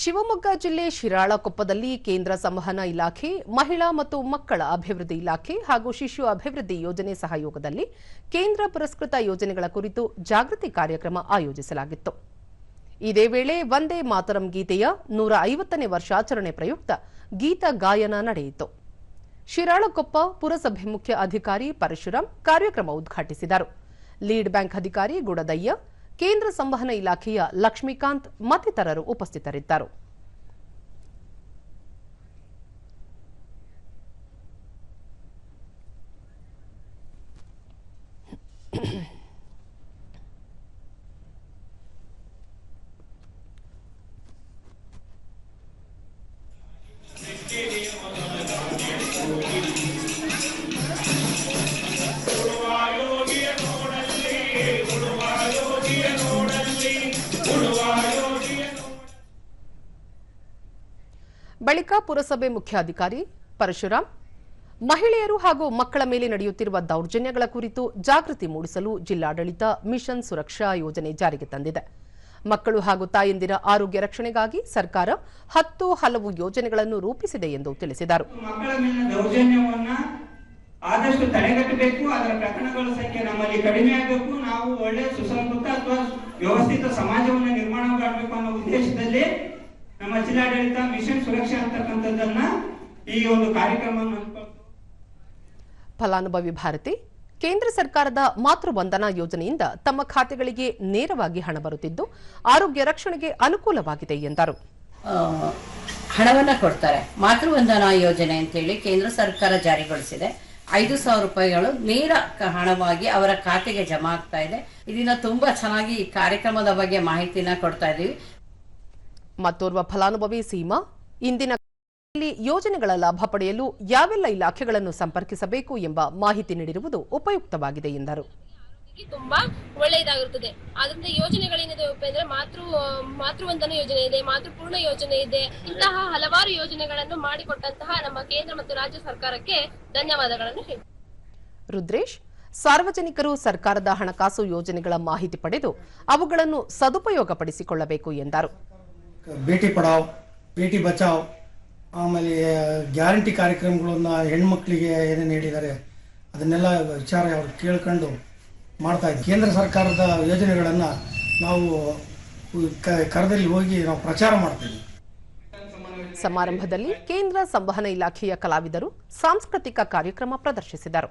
ಶಿವಮೊಗ್ಗ ಜಿಲ್ಲೆ ಶಿರಾಳಕೊಪ್ಪದಲ್ಲಿ ಕೇಂದ್ರ ಸಂವಹನ ಇಲಾಖೆ, ಮಹಿಳಾ ಮತ್ತು ಮಕ್ಕಳ ಅಭಿವೃದ್ಧಿ ಇಲಾಖೆ ಹಾಗೂ ಶಿಶು ಅಭಿವೃದ್ಧಿ ಯೋಜನೆ ಸಹಯೋಗದಲ್ಲಿ ಕೇಂದ್ರ ಪುರಸ್ಕೃತ ಯೋಜನೆಗಳ ಕುರಿತು ಜಾಗೃತಿ ಕಾರ್ಯಕ್ರಮ ಆಯೋಜಿಸಲಾಗಿತ್ತು. ಇದೇ ವೇಳೆ ವಂದೇ ಮಾತರಂ ಗೀತೆಯ ನೂರ ಐವತ್ತನೇ ವರ್ಷಾಚರಣೆ ಪ್ರಯುಕ್ತ ಗೀತ ಗಾಯನ ನಡೆಯಿತು. ಶಿರಾಳಕೊಪ್ಪ ಪುರಸಭೆ ಮುಖ್ಯ ಅಧಿಕಾರಿ ಪರಶುರಾಮ್ ಕಾರ್ಯಕ್ರಮ ಉದ್ಘಾಟಿಸಿದರು. ಲೀಡ್ ಬ್ಯಾಂಕ್ ಅಧಿಕಾರಿ ಗುಡದಯ್ಯ ಕೇಂದ್ರ ಸಂವಹನ ಇಲಾಖೆಯ ಲಕ್ಷ್ಮೀಕಾಂತ್ ಮತ್ತಿತರರು ಉಪಸ್ಥಿತರಿದ್ದರು. ಬಳಿಕ ಪುರಸಭೆ ಮುಖ್ಯಾಧಿಕಾರಿ ಪರಶುರಾಮ್ ಮಹಿಳೆಯರು ಹಾಗೂ ಮಕ್ಕಳ ಮೇಲೆ ನಡೆಯುತ್ತಿರುವ ದೌರ್ಜನ್ಯಗಳ ಕುರಿತು ಜಾಗೃತಿ ಮೂಡಿಸಲು ಜಿಲ್ಲಾಡಳಿತ ಮಿಷನ್ ಸುರಕ್ಷಾ ಯೋಜನೆ ಜಾರಿಗೆ ತಂದಿದೆ. ಮಕ್ಕಳು ಹಾಗೂ ತಾಯಂದಿರ ಆರೋಗ್ಯ ರಕ್ಷಣೆಗಾಗಿ ಸರ್ಕಾರ ಹತ್ತು ಹಲವು ಯೋಜನೆಗಳನ್ನು ರೂಪಿಸಿದೆ ಎಂದು ತಿಳಿಸಿದರು. ಆದಷ್ಟು ತಡೆಗಟ್ಟಬೇಕು, ಅದರ ಪ್ರಕರಣಗಳ ಸಂಖ್ಯೆ ನಮ್ಮಲ್ಲಿ ಕಡಿಮೆ ಆಗಬೇಕು, ನಾವು ಒಳ್ಳೆಯ ಸುಸಂಸ್ಕೃತ ಅಥವಾ ವ್ಯವಸ್ಥಿತ ಸಮಾಜವನ್ನು ನಿರ್ಮಾಣ ನಮ್ಮ ಜಿಲ್ಲಾಡಳಿತ ಮಿಷನ್ ಸುರಕ್ಷಾ ಅಂತಕ್ಕಂಥದ್ದನ್ನ ಈ ಒಂದು ಕಾರ್ಯಕ್ರಮವನ್ನು ಫಲಾನುಭವಿ ಭಾರತಿ ಕೇಂದ್ರ ಸರ್ಕಾರದ ಮಾತೃವಂದನಾ ಯೋಜನೆಯಿಂದ ತಮ್ಮ ಖಾತೆಗಳಿಗೆ ನೇರವಾಗಿ ಹಣ ಬರುತ್ತಿದ್ದು ಆರೋಗ್ಯ ರಕ್ಷಣೆಗೆ ಅನುಕೂಲವಾಗಿದೆ ಎಂದರು. ಹಣವನ್ನು ಹಣವನ್ನ ಕೊಡ್ತಾರೆ. ಮಾತೃವಂದನಾ ಯೋಜನೆ ಅಂತೇಳಿ ಕೇಂದ್ರ ಸರ್ಕಾರ ಜಾರಿಗೊಳಿಸಿದೆ. ಐದು ಸಾವಿರ ರೂಪಾಯಿಗಳು ನೇರ ಹಣವಾಗಿ ಅವರ ಖಾತೆಗೆ ಜಮಾ ಆಗ್ತಾ ಇದೆ. ಇದನ್ನ ತುಂಬಾ ಚೆನ್ನಾಗಿ ಈ ಕಾರ್ಯಕ್ರಮದ ಬಗ್ಗೆ ಮಾಹಿತಿನ ಕೊಡ್ತಾ ಇದೀವಿ. ಮತ್ತೋರ್ವ ಫಲಾನುಭವಿ ಸೀಮಾ ಇಂದಿನ ಯೋಜನೆಗಳ ಲಾಭ ಪಡೆಯಲು ಯಾವೆಲ್ಲ ಇಲಾಖೆಗಳನ್ನು ಸಂಪರ್ಕಿಸಬೇಕು ಎಂಬ ಮಾಹಿತಿ ನೀಡಿರುವುದು ಉಪಯುಕ್ತವಾಗಿದೆ ಎಂದರು. ತುಂಬಾ ಒಳ್ಳೆಯದಾಗಿರುತ್ತದೆ ಆದ್ರಿಂದ ಯೋಜನೆಗಳೇನಿದೆ ಅಂದ್ರೆ ಮಾತೃ ಮಾತೃವಂದನ ಯೋಜನೆ ಇದೆ ಮಾತೃಪೂರ್ಣ ಯೋಜನೆ ಇದೆ. ಇಂತಹ ಹಲವಾರು ಯೋಜನೆಗಳನ್ನು ಮಾಡಿಕೊಟ್ಟಂತಹ ನಮ್ಮ ಕೇಂದ್ರ ಮತ್ತು ರಾಜ್ಯ ಸರ್ಕಾರಕ್ಕೆ ಧನ್ಯವಾದಗಳನ್ನು ಹೇಳಿ ರುದ್ರೇಶ್ ಸಾರ್ವಜನಿಕರು ಸರ್ಕಾರದ ಹಣಕಾಸು ಯೋಜನೆಗಳ ಮಾಹಿತಿ ಪಡೆದು ಅವುಗಳನ್ನು ಸದುಪಯೋಗಪಡಿಸಿಕೊಳ್ಳಬೇಕು ಎಂದರು. ಬೇಟಿ ಪಡಾವ್ ಭೇಟಿ ಬಚಾವ್ ಆಮೇಲೆ ಗ್ಯಾರಂಟಿ ಕಾರ್ಯಕ್ರಮಗಳನ್ನು ಹೆಣ್ಮಕ್ಳಿಗೆ ಏನೇನು ಹೇಳಿದ್ದಾರೆ ಅದನ್ನೆಲ್ಲ ವಿಚಾರ ಅವ್ರು ಕೇಳ್ಕೊಂಡು ಮಾಡ್ತಾ ಇದ್ದೀವಿ ಕೇಂದ್ರ ಸರ್ಕಾರದ ಯೋಜನೆಗಳನ್ನು ನಾವು ಕ- ಕರದಲ್ಲಿ ಹೋಗಿ ನಾವು ಪ್ರಚಾರ ಮಾಡ್ತೀವಿ ಸಮಾರಂಭದಲ್ಲಿ ಕೇಂದ್ರ ಸಂವಹನ ಇಲಾಖೆಯ ಕಲಾವಿದರು ಸಾಂಸ್ಕೃತಿಕ ಕಾರ್ಯಕ್ರಮ ಪ್ರದರ್ಶಿಸಿದರು.